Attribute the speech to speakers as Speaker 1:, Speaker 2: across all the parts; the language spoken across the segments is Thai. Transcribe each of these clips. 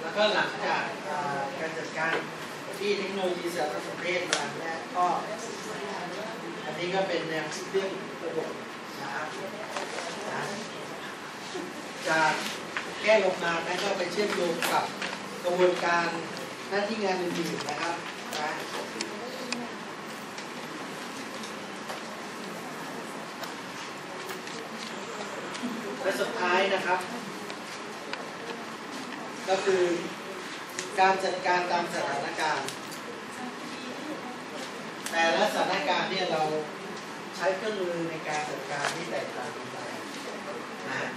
Speaker 1: แล้วก็หลังจากการจัดการที่เทคโนโลยีสารสนเทศมาเนี่ยก็อันนี้ก็เป็นแนวคิดเรื่องระบบนะครับนะจากแก้ลงมาแล้วก็ไปเชื่อมโยงกับกระบวนการหน้าที่งานอื่นๆนะครับนะและสุดท้ายนะครับ ก็คือการจัดการตามสถานการณ์ แต่ละสถานการณ์เนี่ยเราใช้เครื่องมือในการจัดการที่แตกต่างกันไปนะ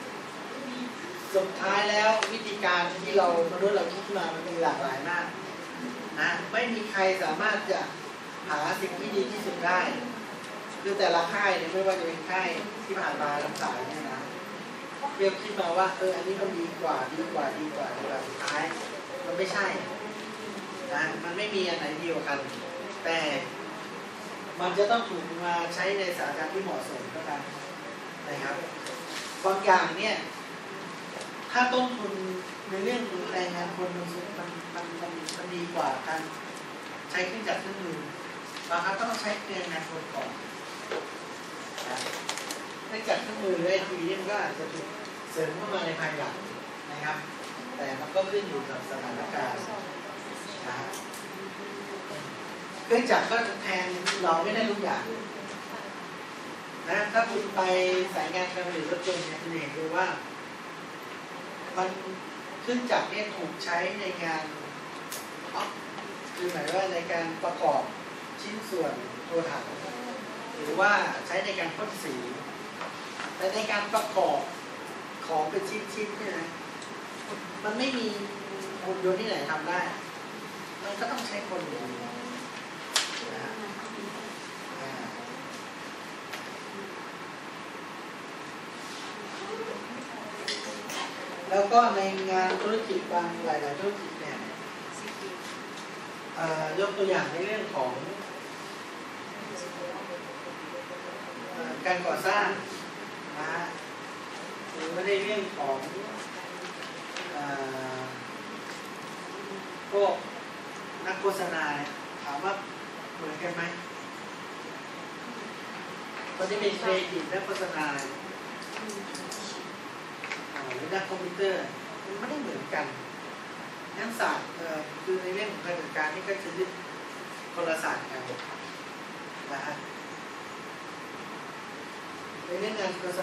Speaker 1: สุดท้ายแล้ววิธีการที่เรามนุษย์เราคิดมามันมีหลากหลายมากนะไม่มีใครสามารถจะหาสิ่งที่ดีที่สุดได้คือแต่ละค่ายเนี่ยไม่ว่าจะเป็นค่ายที่ผ่านมาลำสายเนี่ยนะ เรียกขึ้นมาว่าเอออันนี้มันดีกว่าดีกว่าดีกว่าดีกว่าสุดท้าย มันไม่ใช่นะมันไม่มีอันไหนดีกว่ากัน แต่มันจะต้องถูกมาใช้ในสถานการณ์ที่เหมาะสมเท่านั้นนะครับบางอย่างเนี่ยถ้าต้นทุนในเรื่องของแรงงานคนมันสูงมันมันมันมันดีกว่าการใช้เครื่องจักรเครื่องมือบางครั้งต้องใช้แรงงานคนก่อนนะเนื่องจากรเครื่องมือหรือไอทีนี่มันก็อาจจะถูก เสริมเข้ามาในภายหลังนะครับ แต่มันก็ขึ้นอยู่กับสถานการณ์นะฮะเครื่องจักรก็จะแทนเราไม่ได้ทุกอย่างนะถ้าคุณไปสายงานการผลิตรถยนต์เนี่ยคุณเห็นดูว่า มันเครื่องจักรเนี่ยถูกใช้ในการคือหมายว่าในการประกอบชิ้นส่วนตัวถังหรือว่าใช้ในการพ่นสี แต่ในการประกอบ ของเป็นชิ้นๆเนี่ยนะมันไม่มีหุ่นยนต์ที่ไหนทำได้ มันก็ต้องใช้คนอยู่นะแล้วก็ในงานธุรกิจบางหลาย ๆ ธุรกิจเนี่ยอ่อยกตัวอย่างในเรื่องของการก่อสร้างนะ รือว่าในเรื่องของอพวกนักโฆษณาเนี่ยถามว่าเหมือนกันไหมคนที่เป็นครีเอทีฟนักโฆษณาหรือนักคอมพิวเตอร์มันไม่ได้เหมือนกันนักศาสตร์คือในเรื่องของการจัดการนี่ก็คือคนละศาสตร์กันนะฮะในเรื่องงานโฆษณา